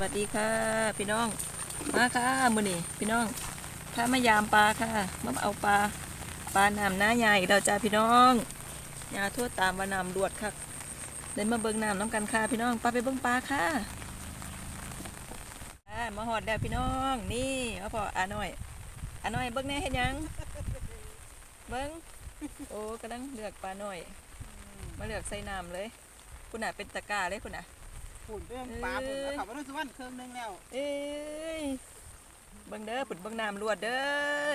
วัสดีค่ะ พี่น้อง มาค่ะมือนี่พี่น้อง ถ้ามายามปลาค่ะมาเอาปลาปลาหน้ำหน้าใหญ่เราจ้าพี่น้องยาทั่วตามว่าน้ำรวดค่ะเดินมาเบิ่งน้ำน้ำกันค่ะพี่น้องปลาไปเบิ่งปลาค่ะมาหอดแล้วพี่น้องนี่มาพออาหน่อยอาหน่อยเบิ่งแน่เห็นยังเบิ่งโอ้กำลังเลือกปลาหน่อย มาเลือกใส่น้ำเลย คุณน่ะเป็นตะกร้าเลยคุณน่ะ ฝุ่นเรื่องปลาฝุ่นเอาเขามาด้วยสวรรค์เครื่องนึงแล้ว เอ้ยเบิ่งเด้อผุดเบิ่งน้ำรวดเด้อ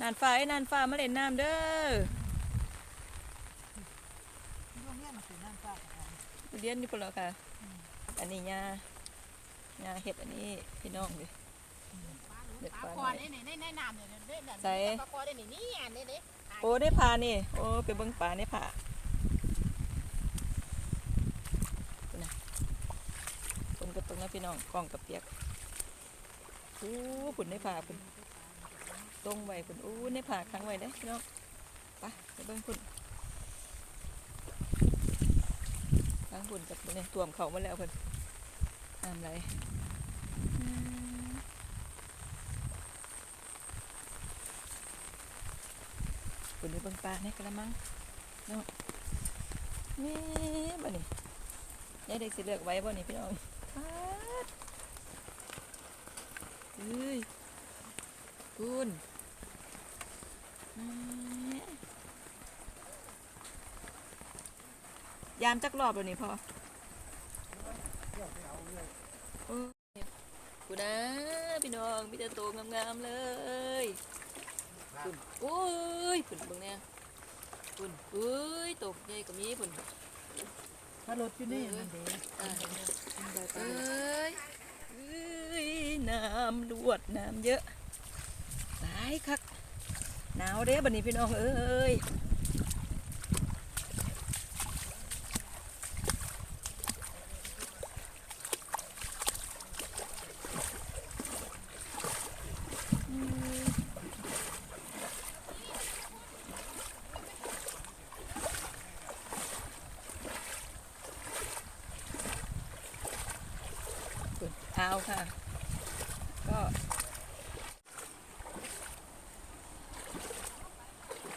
นานฟ้าไอ้นานฟ้ามาเล่นน้ำเด้อช่วงนี้มันเป็นน้ำฟ้าเรียนนี่พวกเราค่ะ อันนี้ยาหญ้าเห็ดอันนี้พี่น้องดิเด็ดปลาคอนี่ในในน้ำเนี่ยใส่ปลาคอนนี่นี่อันนี้นี่โอ้ได้พานี่โอ้ไปเบิ่งปลาในผาคุณน่ะค นะพี่น้องกล้องกับเปียกโอ้ผุนในผาผุนตรงไว้ผุนโอ้ในผาครั้งไว้เด้พี่น้องไปไปเบิ่งผุนทั้งบุญกับเนี่ยท่วมเขามาแล้วเพิ่นน้ำไหลอืมคุณนี่เบิ่งปลาในกระมังเนาะนี่บ่นี่ยายเด็กสิเลือกไว้บ่นี่พี่น้อง เอ้ยคุณนี่ยามจักรอบแล้วนี่พอกูนะพี่น้องมีแต่ตัวงามๆเลยคุณอุ้ยฝุ่นเบิ่งเนี่ยฝุ่นอุ้ยตกใหญ่กว่ามีฝุ่น ถ้ารถอยู่นี่มันเด้เอ้ยเอ้ยน้ำลวดน้ำเยอะหลายคักหนาวเด้บัดนี้พี่น้องเอ้ย เอาค่ะ ก็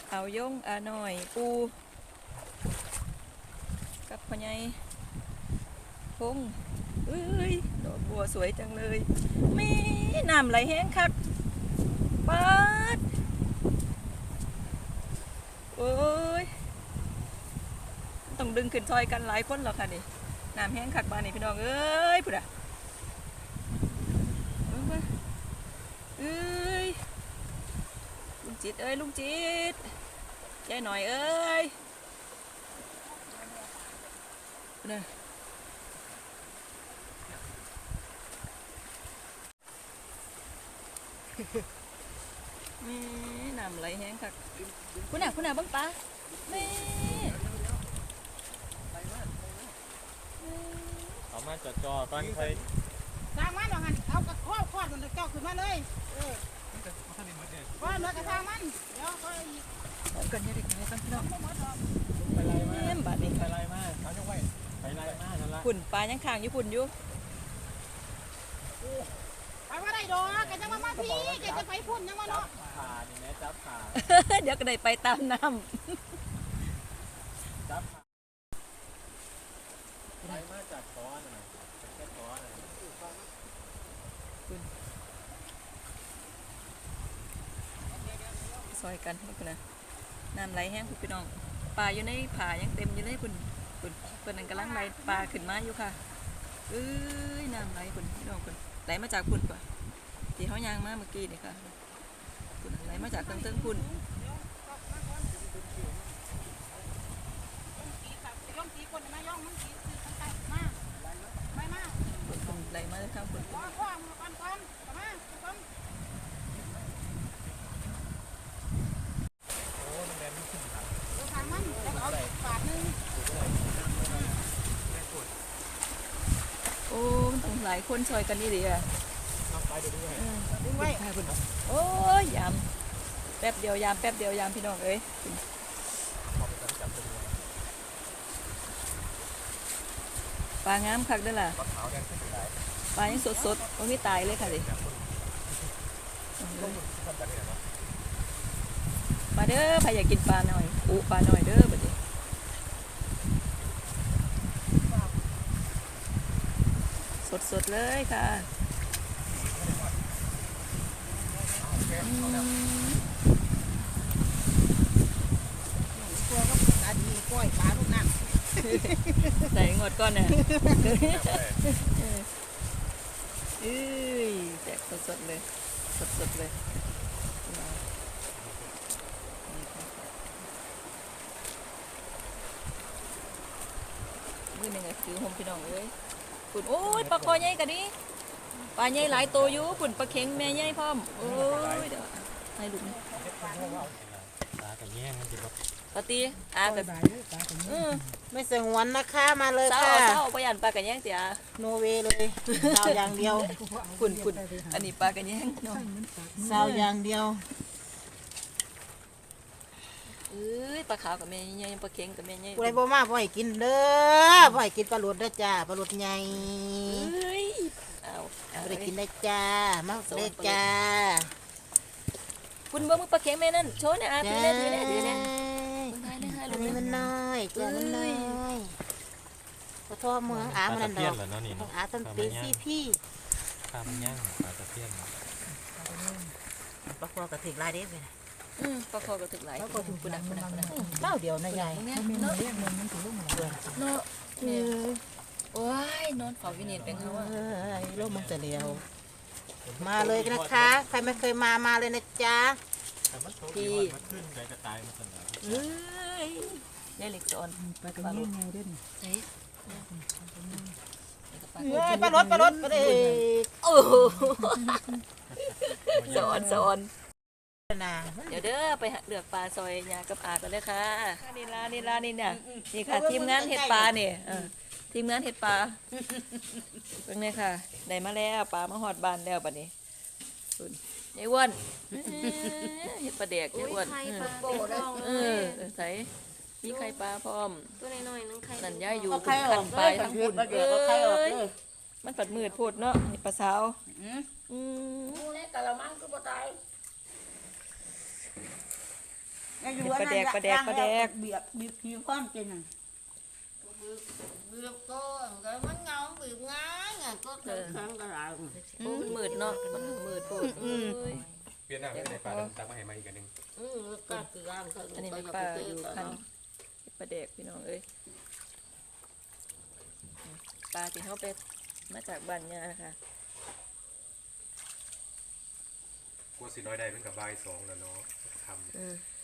เอายงอาหน่อยปูกับพ่อใหญ่พงเอ้ยดอกบัวสวยจังเลยมีน้ำไหลแห้งคักปัดโอ้ยต้องดึงขึ้นซอยกันหลายคนหรอกค่ะนี่น้ำแห้งคักบานนี่พี่น้องเอ้ยพุ่นอะเบิ่งเบิ่ง เอ้ยลุงจิตเอ้ยลุงจิตยายหน่อยเอ้ยเนี่ยนี่น้ำไหลแห้งคักคุณน่ะคุณน่ะเบังปลานี่เอามาจอดจอก่อนค่อยสร้างมันหรอฮันเอากระข้อคอดมันเจ้าขึ้นมาเลย เออคอดแล้วกระทามัน เดี๋ยวก็อีกกันให้เด็กน้อยกันพี่น้องไปไล่มาบาดนี้ไปไล่มาเขาจะไหวไปไล่มานั่นละฝุ่นปลายังค้างอยู่ฝุ่นอยู่ไปว่าได้ดอกแกจะมามาพี่แกจะไปพุ่นยังมาเนาะขานี่แม่จับขาเดี๋ยวก็ได้ไปตามน้ำจับขาไล่มาจากคอน่ะแค่คอน่ะำซอยกันนี่คุณนะน้ำไหลแห้งคุณพี่น้องปลาอยู่ในผายังเต็มอยู่เลยคุณคุณเพิ่นนั่นกำลังไหลปลาขึ้นมาอยู่ค่ะเอ้ยน้ำไหลคุณพี่น้องคุณไหลมาจากคุณป่ะที่เขายางมาเมื่อกี้นี่ค่ะคุณไหลมาจากเครื่องเติ้งคุณย่องสีคนมาย่องมันสีสีตั้งแต่มาไปมาคุณคุณ ไหลมาจากข้างคุณข้อข้อมือก่อนก่อนมาก่อนโอ้มันแรงมันขึ้นครับเดี๋ยวทางมันแล้วก็เอาปาดนึงโอ้มันต้องหลายคนซอยกันนี่ดิอะทำไปเรื่อยเออดึงไว้ใช่คุณโอ้ยยามแป๊บเดียวยามแป๊บเดียวยามพี่น้องเอ้ยปลางามคักเด้อล่ะ ปลาขาวแดงขึ้นไปได้ปลายังสดๆมันไม่ตายเลยค่ะดิมาเด้อใครอยากกินปลาหน่อยอูปลาหน่อยเด้อบัดนี้สดๆเลยค่ะอืมตัวก็ปลาดีก้อยปลาลูกน้ำใส่งวดก้อนน่ะ เอ้ยแจกสดๆเลยสดๆเลยมือหนึ่งอะถือหมพี่น้องเอ้ยปุ่นโอ้ยปลาคอใหญ่กันดิปลาใหญ่หลายตัวอยู่ปุ่นปลาเข็งแม่ใหญ่พร้อมโอ้ยเดี๋ยวให้ลูกนี่ ตากับแย่งมันจะแบบปลาตีอากับเออไม่สงวนนะคะมาเลยเศร้าค่ะเศร้าประหยัดปลากันแย่งเสียโนเวเลยสาวอย่างเดียวปุ่นปุ่นอันนี้ปลากันแย่งเนาะสาวอย่างเดียวเอ้ยปลาขาวกับแม่ใหญ่ปลาเข็งกับแม่ใหญ่กูได้บ่มาบ่ให้กินเด้อบ่ให้กินปลาหลดเด้อจ้าปลาหลดใหญ่เอ้ยเอาเอาบ่ได้กินได้จ้ามาเด้อจ้าคุณเบิ่งมึงปลาเข็งแม่นั่นโชว์เนี่ยอะถือเนี่ยถือเนี่ยถือเนี่ อันนี้มันน้อยเจ้ามันน้อยขอโทษเมืองอามันนั่นดเพี้ยอกเหรอาะอาต้นปีซี่พี่ข้ามันย่างปลาตะเพียนปลาคอกระถึกลายเด้ไปอืมปลาคอก็ถึกหลายคุณคุณนะคุณนะคุณนะเล่าเดียวนะยายตรงเนี้ยเนาะเนาะโอ้ยนอนเฝ้าอยู่นี่เป็นเขาว่าเอ้ยโลกมันจะเลียวมาเลยนะคะ ใครไม่เคยมามาเลยนะจ๊ะ แต่มันโตดีว่ามันขึ้นใจจะตายมันสนามเอ้ยยายเหล็กสอนปลากันยังไงเด้นเฮ้ยเอ้ยปลารถปลารถปลาเด็กโอ้โหสอนสอนนะเดี๋ยวเด้อไปหาเลือกปลาซอยยากับอากันเลยค่ะนี่ละนี่ละนี่เนี่ยนี่ค่ะ ทีมงานเห็ดปลาเนี่ยเออทีมงานเห็ดปลาเป็นไงค่ะ ได้มาแล้วปลามาหอดบานแล้วบัดนี้คุณ ยายอ้วนเอ้ยเห็ดปลาแดกยายอ้วนไข่เอปอลาโบดเออใส่มีไข่ปลาพร้อม ตัวน้อยๆนึงไข่นั่นย่ายอยู่เอาใครอขัอกนเลปลายยทั้งคุณเดี๋ยวเอาใครออกเอ้ยเลยมันปัดมืดพูดเนาะนี่ปลาสาวอืมมูเล็กกะละมังก็บ่ตายเบียบบีบผิวความเป็นอะบีบก็ก็มันเงา บีบง่ายไงก็แข็งกระไรโอ้มันมืดเนาะมันมืดพูดเอ้ยเปลี่ยนหน้าไม่ได้ปลาตักมาให้มาอีกอันนึงอือก็เกลือมันก็อันนี้เป็นปลาอยู่คันปลาแดกพี่น้องเอ้ยปลาที่เขาไปมาจากบ้านยาค่ะกลัวสิน้อยได้เป็นกับใบสองแล้วเนาะทำ